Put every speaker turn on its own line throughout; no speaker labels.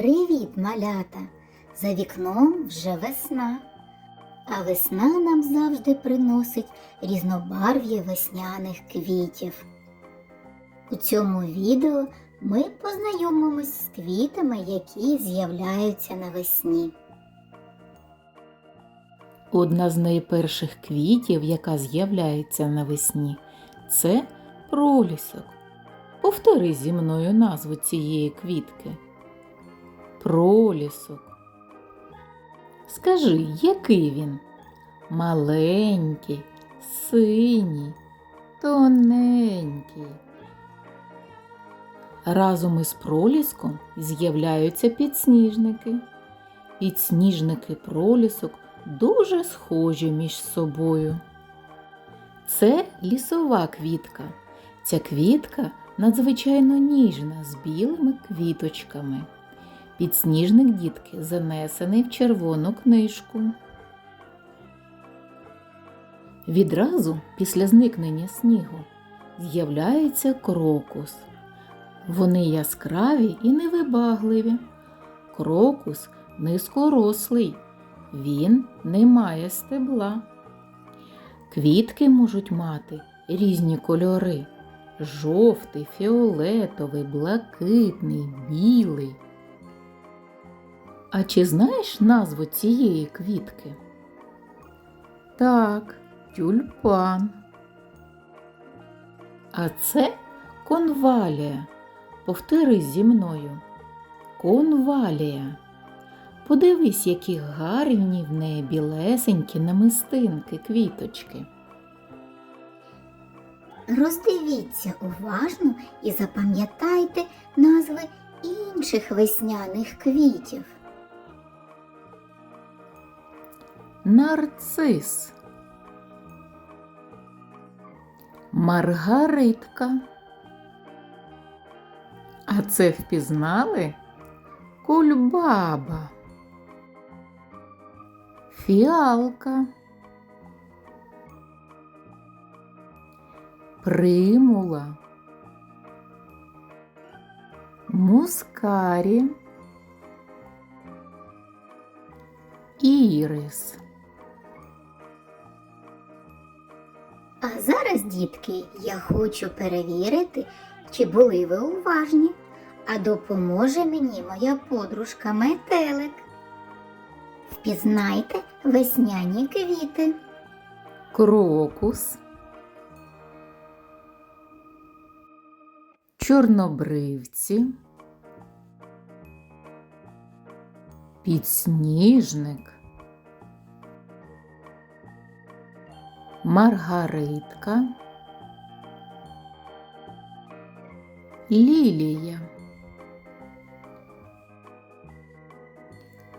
Привіт, малята! За вікном вже весна. А весна нам завжди приносить різнобарв'я весняних квітів. У цьому відео ми познайомимось з квітами, які з'являються навесні.
Одна з найперших квітів, яка з'являється навесні, це пролісок. Повтори зі мною назву цієї квітки. Пролісок. Скажи, який він? Маленький, синій, тоненький. Разом із проліском з'являються підсніжники. Підсніжники пролісок дуже схожі між собою. Це лісова квітка. Ця квітка надзвичайно ніжна з білими квіточками. Підсніжник дітки занесений в червону книжку. Відразу після зникнення снігу з'являється крокус. Вони яскраві і невибагливі. Крокус низькорослий, він не має стебла. Квітки можуть мати різні кольори жовтий, фіолетовий, блакитний, білий. А чи знаєш назву цієї квітки? Так, тюльпан. А це конвалія. Повтори зі мною. Конвалія. Подивись, які гарні в неї білесенькі намистинки, квіточки.
Роздивіться уважно і запам'ятайте назви інших весняних квітів.
Нарцис. Маргаритка. А це впізнали? Кульбаба. Фіалка. Примула. Мускарі. Ірис.
А зараз, дітки, я хочу перевірити, чи були ви уважні, а допоможе мені моя подружка Метелик. Впізнайте весняні квіти.
крокус, чорнобривці, підсніжник, маргаритка, лілія,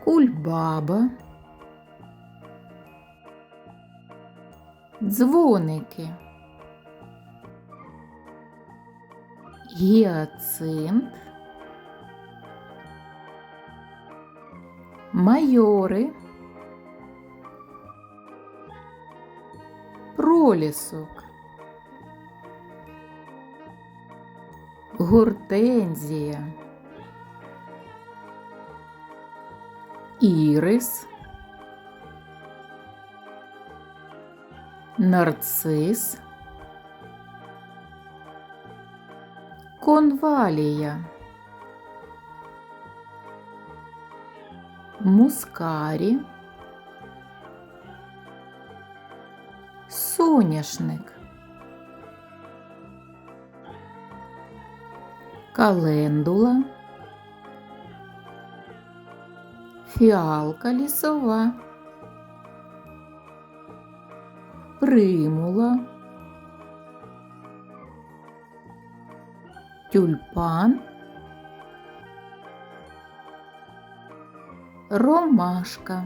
кульбаба. Дзвоники. Гіацинт. Майори. Пролісок. Гортензія. Ірис. нарцис, конвалія, мускарі, соняшник, календула, фіалка лісова. примула, тюльпан, ромашка.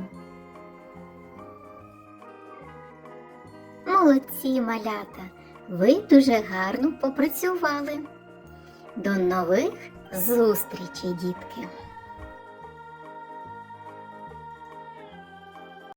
Молодці, малята! Ви дуже гарно попрацювали. До нових зустрічей, дітки!